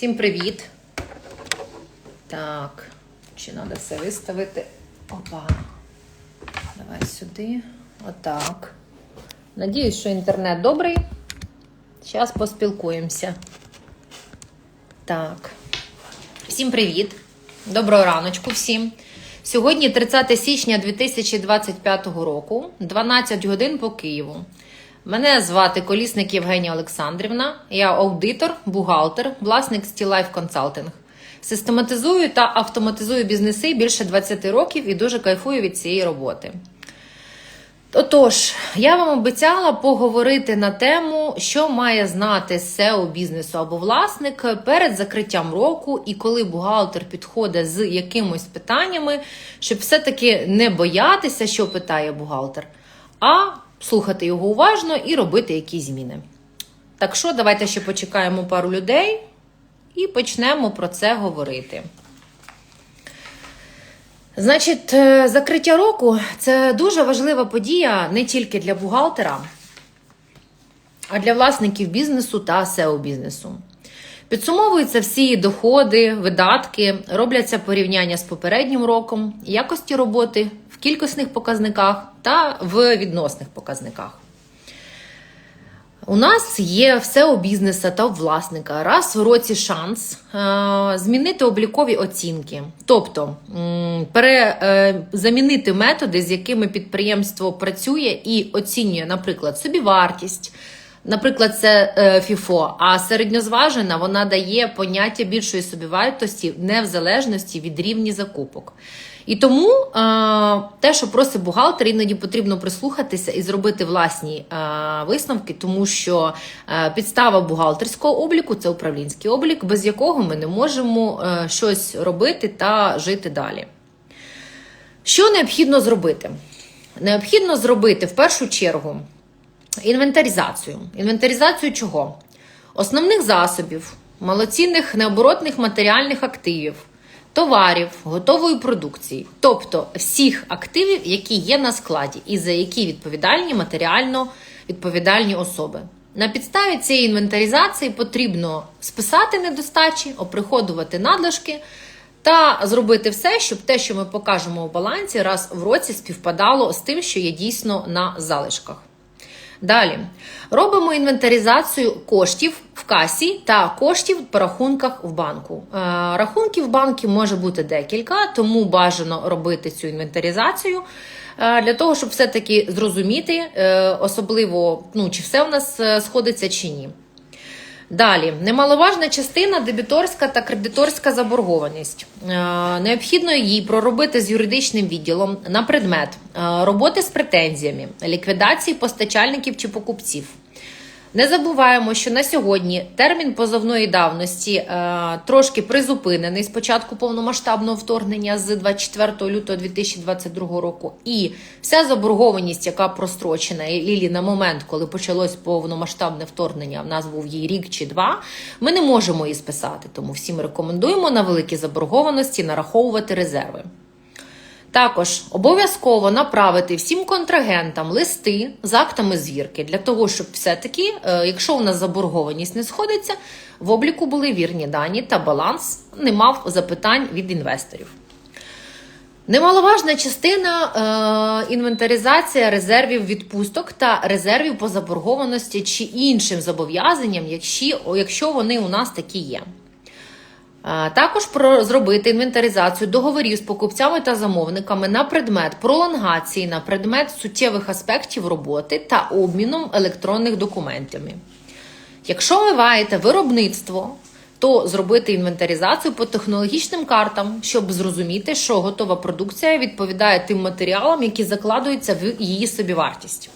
Всім привіт. Так, чи треба все виставити? Опа. Давай сюди. Отак. Надіюсь, що інтернет добрий. Зараз поспілкуємося. Так. Всім привіт. Доброго раночку всім. Сьогодні 30 січня 2025 року, 12 годин по Києву. Мене звати Колісник Євгенія Олександрівна. Я аудитор, бухгалтер, власник Стілайф Консалтинг. Систематизую та автоматизую бізнеси більше 20 років і дуже кайфую від цієї роботи. Отож, я вам обіцяла поговорити на тему, що має знати SEO бізнесу або власник перед закриттям року, і коли бухгалтер підходить з якимось питаннями, щоб все-таки не боятися, що питає бухгалтер, а слухати його уважно і робити якісь зміни. Так що, давайте ще почекаємо пару людей і почнемо про це говорити. Значить, е, закриття року це дуже важлива подія не тільки для бухгалтера, а для власників бізнесу та SEO бізнесу. Підсумовуються всі доходи, видатки, робляться порівняння з попереднім роком, якості роботи кількісних показниках та в відносних показниках. У нас є все у бізнеса та у власника. Раз в році шанс е, змінити облікові оцінки, тобто пере, е, замінити методи, з якими підприємство працює і оцінює, наприклад, собівартість. Наприклад, це е, ФІФО, а середньозважена вона дає поняття більшої собівартості не в залежності від рівні закупок. І тому е, те, що просить бухгалтер, іноді потрібно прислухатися і зробити власні е, висновки, тому що підстава бухгалтерського обліку це управлінський облік, без якого ми не можемо щось робити та жити далі. Що необхідно зробити? Необхідно зробити в першу чергу інвентаризацію. Інвентаризацію чого? Основних засобів, малоцінних необоротних матеріальних активів, товарів, готової продукції, тобто всіх активів, які є на складі, і за які відповідальні матеріально відповідальні особи. На підставі цієї інвентаризації потрібно списати недостачі, оприходувати надлишки та зробити все, щоб те, що ми покажемо у балансі, раз в році співпадало з тим, що є дійсно на залишках. Далі робимо інвентаризацію коштів в касі та коштів по рахунках в банку. Е, рахунків в може бути декілька, тому бажано робити цю інвентаризацію е, для того, щоб все-таки зрозуміти, е, особливо ну, чи все в нас сходиться чи ні. Далі, немаловажна частина дебіторська та кредиторська заборгованість. Е, Необхідно її проробити з юридичним відділом на предмет е, роботи з претензіями, ліквідації постачальників чи покупців. Не забуваємо, що на сьогодні термін позовної давності е, трошки призупинений з початку повномасштабного вторгнення з 24 лютого 2022 року. І вся заборгованість, яка прострочена і на момент, коли почалось повномасштабне вторгнення, в нас був її рік чи два, ми не можемо її списати. Тому всім рекомендуємо на великі заборгованості нараховувати резерви. Також обов'язково направити всім контрагентам листи з актами звірки для того, щоб все-таки, е, якщо у нас заборгованість не сходиться, в обліку були вірні дані та баланс не мав запитань від інвесторів. Немаловажна частина е, інвентаризація резервів відпусток та резервів по заборгованості чи іншим зобов'язанням, якщо, якщо вони у нас такі є. Також про зробити інвентаризацію договорів з покупцями та замовниками на предмет пролонгації, на предмет суттєвих аспектів роботи та обміном електронних документами. Якщо ви маєте виробництво, то зробити інвентаризацію по технологічним картам, щоб зрозуміти, що готова продукція відповідає тим матеріалам, які закладуються в її собівартість.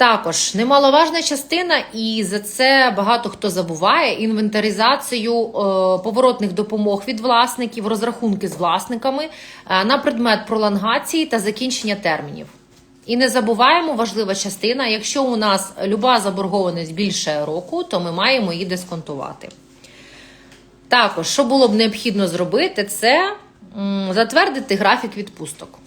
Також немаловажна частина, і за це багато хто забуває інвентаризацію е, поворотних допомог від власників, розрахунки з власниками е, на предмет пролонгації та закінчення термінів. І не забуваємо важлива частина: якщо у нас люба заборгованість більше року, то ми маємо її дисконтувати. Також, що було б необхідно зробити, це м, затвердити графік відпусток.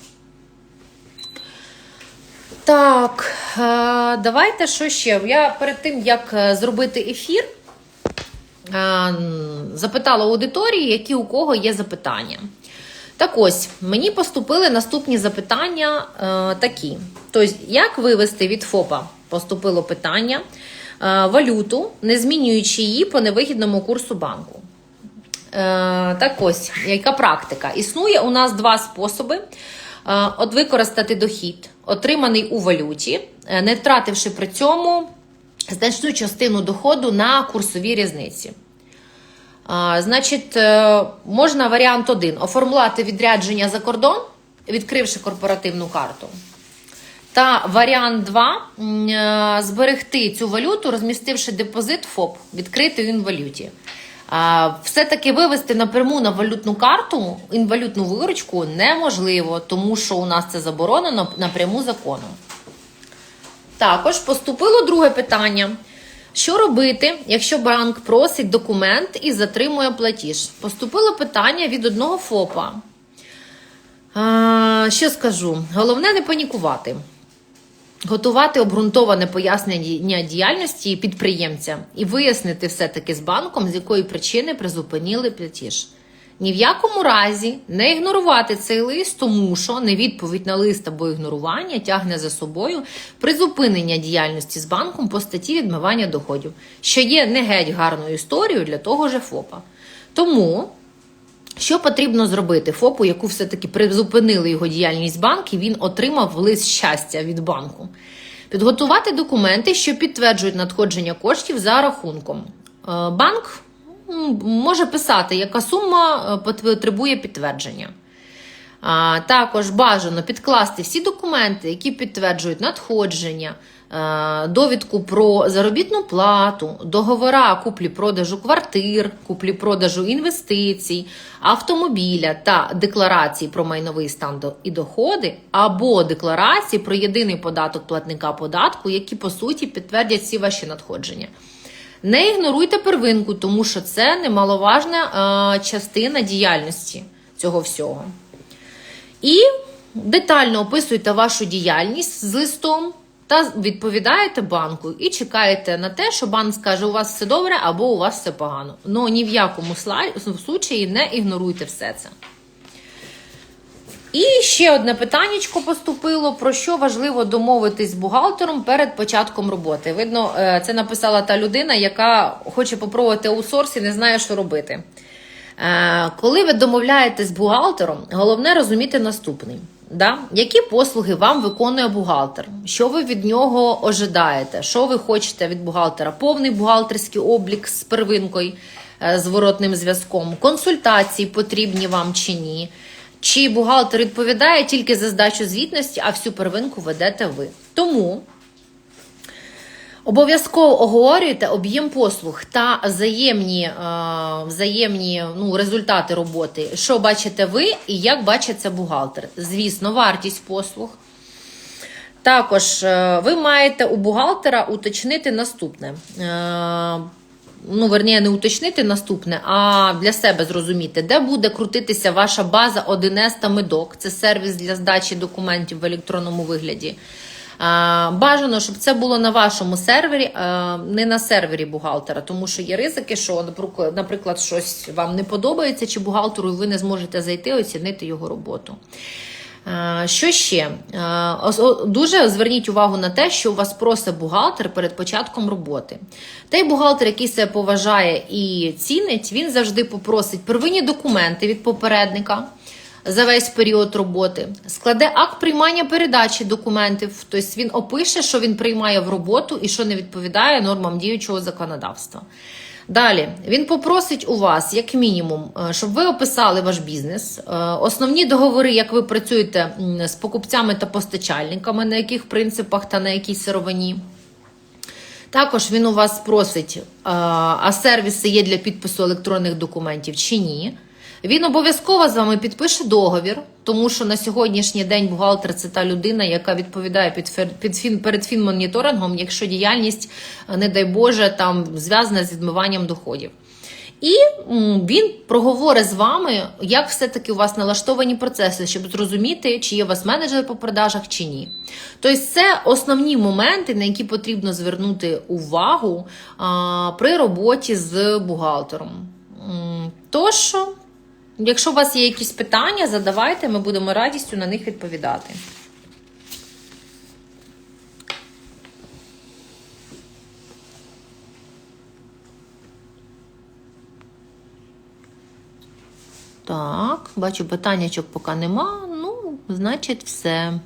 Так, е, давайте що ще? Я перед тим, як е, зробити ефір, е, запитала аудиторії, які у кого є запитання. Так ось, мені поступили наступні запитання такі. Тобто, як вивести від ФОПа? Поступило питання валюту, не змінюючи її по невигідному курсу банку. Так ось, яка практика? Існує у нас два способи: от використати дохід, отриманий у валюті, е, не втративши при цьому значну частину доходу на курсовій різниці. Значить, е, можна варіант один: оформляти відрядження за кордон, відкривши корпоративну карту. Та варіант 2 зберегти цю валюту, розмістивши депозит ФОП, відкрити в інвалюті. Все-таки вивести напряму на валютну карту інвалютну виручку неможливо, тому що у нас це заборонено напряму законом. Також поступило друге питання. Що робити, якщо банк просить документ і затримує платіж? Поступило питання від одного ФОПа. Що скажу? Головне не панікувати. Готувати обґрунтоване пояснення діяльності підприємця і вияснити все-таки з банком, з якої причини призупинили платіж. Ні в якому разі не ігнорувати цей лист, тому що невідповідь на лист або ігнорування тягне за собою призупинення діяльності з банком по статті відмивання доходів, що є не геть гарною історією для того же ФОПа. Тому. Що потрібно зробити ФОПу, яку все-таки призупинили його діяльність банк, і він отримав лист щастя від банку? Підготувати документи, що підтверджують надходження коштів за рахунком. Е, Банк може писати, яка сума е, потребує підтвердження. А, також бажано підкласти всі документи, які підтверджують надходження, е, довідку про заробітну плату, договора куплі-продажу квартир, куплі-продажу інвестицій, автомобіля та декларації про майновий стан і доходи, або декларації про єдиний податок платника податку, які по суті підтвердять всі ваші надходження. Не ігноруйте первинку, тому що це немаловажна е, частина діяльності цього всього. І детально описуєте вашу діяльність з листом та відповідаєте банку і чекаєте на те, що банк скаже, у вас все добре або у вас все погано. Ну ні в якому случаї не ігноруйте все це. І ще одне питаннячко поступило: про що важливо домовитись з бухгалтером перед початком роботи. Видно, е, це написала та людина, яка хоче попробувати аутсорс і не знає, що робити. Е, Коли ви домовляєтесь з бухгалтером, головне розуміти наступний. Да? Які послуги вам виконує бухгалтер? Що ви від нього ожидаєте? Що ви хочете від бухгалтера? Повний бухгалтерський облік з первинкою, е, зворотним зв'язком, консультації потрібні вам чи ні? Чи бухгалтер відповідає тільки за здачу звітності, а всю первинку ведете ви? Тому Обов'язково оговорюйте об'єм послуг та взаємні, е, взаємні ну, результати роботи, що бачите ви і як бачиться бухгалтер. Звісно, вартість послуг. Також е, ви маєте у бухгалтера уточнити наступне. Е, Ну, верніше, не уточнити наступне, а для себе зрозуміти, де буде крутитися ваша база 1С та медок. Це сервіс для здачі документів в електронному вигляді. Бажано, щоб це було на вашому сервері, а, не на сервері бухгалтера, тому що є ризики, що, наприклад, щось вам не подобається, чи бухгалтеру, і ви не зможете зайти оцінити його роботу. Що ще? Дуже зверніть увагу на те, що у вас просить бухгалтер перед початком роботи. Той бухгалтер, який себе поважає і цінить, він завжди попросить первинні документи від попередника за весь період роботи, складе акт приймання передачі документів, тобто він опише, що він приймає в роботу і що не відповідає нормам діючого законодавства. Далі він попросить у вас, як мінімум, е, щоб ви описали ваш бізнес, е, основні договори, як ви працюєте з покупцями та постачальниками, на яких принципах та на якій сировині. Також він у вас просить, е, а сервіси є для підпису електронних документів чи ні. Він обов'язково з вами підпише договір, тому що на сьогоднішній день бухгалтер це та людина, яка відповідає під, під фін, перед фінмоніторингом, якщо діяльність, не дай Боже, там зв'язана з відмиванням доходів. І він проговорить з вами, як все-таки у вас налаштовані процеси, щоб зрозуміти, чи є у вас менеджер по продажах чи ні. Тобто, це основні моменти, на які потрібно звернути увагу а, при роботі з бухгалтером. Тож, якщо у вас є якісь питання, задавайте, ми будемо радістю на них відповідати. Так, бачу, питаннячок поки нема. Ну, значить, все.